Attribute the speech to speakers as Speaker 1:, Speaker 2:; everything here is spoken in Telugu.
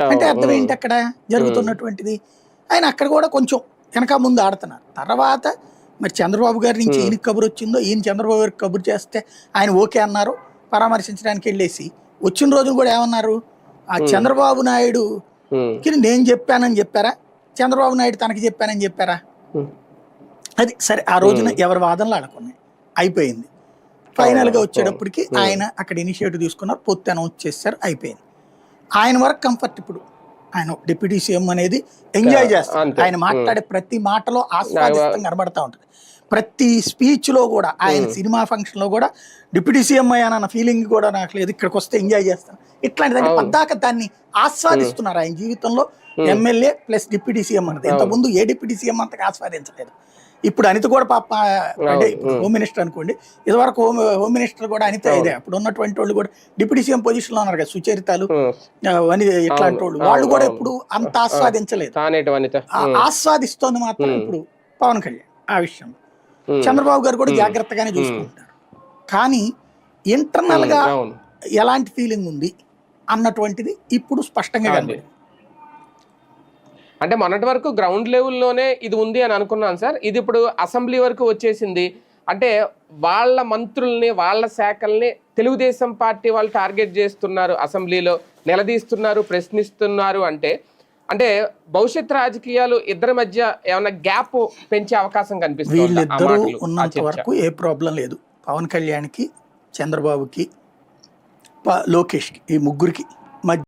Speaker 1: అంటే అర్థం ఏంటి అక్కడ? జరుగుతున్నటువంటిది. ఆయన అక్కడ కూడా కొంచెం వెనక ముందు ఆడుతున్నారు. తర్వాత మరి చంద్రబాబు గారి నుంచి ఈయన కబురు వచ్చిందో ఈయన చంద్రబాబు గారికి కబురు చేస్తే ఆయన ఓకే అన్నారు. పరామర్శించడానికి వెళ్ళేసి వచ్చిన రోజున కూడా ఏమన్నారు? ఆ చంద్రబాబు నాయుడుకి
Speaker 2: ఉమ్,
Speaker 1: నేను చెప్పానని చెప్పారా? చంద్రబాబు నాయుడు తనకి చెప్పానని చెప్పారా? అది సరే ఆ రోజున ఎవరి వాదనలు ఆడుకున్నాయి. అయిపోయింది. ఫైనల్గా వచ్చేటప్పటికి ఆయన అక్కడ ఇనిషియేటివ్ తీసుకున్నారు. పొత్తు అనౌన్స్ చేశారు. అయిపోయింది. ఆయన వరకు కంఫర్ట్ ఇప్పుడు. ఆయన డిప్యూటీ సీఎం అనేది ఎంజాయ్ చేస్తారు. ఆయన మాట్లాడే ప్రతి మాటలో ఆస్వాదిస్తం కనబడతా ఉంటుంది. ప్రతి స్పీచ్లో కూడా ఆయన సినిమా ఫంక్షన్లో కూడా డిప్యూటీ సీఎం అయ్యానన్న ఫీలింగ్ కూడా నాకు లేదు. ఇక్కడికి వస్తే ఎంజాయ్ చేస్తాను. ఇట్లాంటిదంటే. పద్దాక దాన్ని ఆస్వాదిస్తున్నారు ఆయన జీవితంలో ఎమ్మెల్యే ప్లస్ డిప్యూటీ సీఎం అన్నది. ఇంతకుముందు ఏ డిప్యూటీ సీఎం అంతగా ఆస్వాదించలేదు. ఇప్పుడు అనిత కూడా పాప అంటే హోమ్ మినిస్టర్ అనుకోండి ఇదివరకు హోమ్ హోమ్ మినిస్టర్ కూడా అనిత ఇదే. అప్పుడు ఉన్నటువంటి వాళ్ళు కూడా డిప్యూటీ సీఎం పొజిషన్లో ఉన్నారు కదా సుచరితాలు అని ఇట్లాంటి వాళ్ళు. వాళ్ళు కూడా. ఇప్పుడు అంత ఆస్వాదించలేదు. ఆస్వాదిస్తోంది మాత్రం ఇప్పుడు పవన్ కళ్యాణ్ ఆ విషయంలో. చంద్రబాబు గారు కూడా జాగ్రత్తగానే చూసుకుంటున్నారు కానీ ఇంటర్నల్గా
Speaker 2: అవును.
Speaker 1: ఎలాంటి ఫీలింగ్ ఉంది అన్నటువంటిది ఇప్పుడు స్పష్టంగా. కనబడింది.
Speaker 2: అంటే మొన్నటి వరకు గ్రౌండ్ లెవెల్లోనే ఇది ఉంది అని అనుకున్నాను సార్. ఇది ఇప్పుడు అసెంబ్లీ వరకు వచ్చేసింది. అంటే వాళ్ళ మంత్రుల్ని వాళ్ళ శాఖల్ని తెలుగుదేశం పార్టీ వాళ్ళు టార్గెట్ చేస్తున్నారు. అసెంబ్లీలో నిలదీస్తున్నారు ప్రశ్నిస్తున్నారు అంటే అంటే భవిష్యత్ రాజకీయాలు ఇద్దరి మధ్య ఏమైనా గ్యాప్ పెంచే అవకాశం కనిపిస్తుంది?
Speaker 1: వీళ్ళిద్దరూ ఉన్నంత వరకు ఏ ప్రాబ్లం లేదు. పవన్ కళ్యాణ్కి చంద్రబాబుకి లోకేష్కి ఈ ముగ్గురికి మధ్య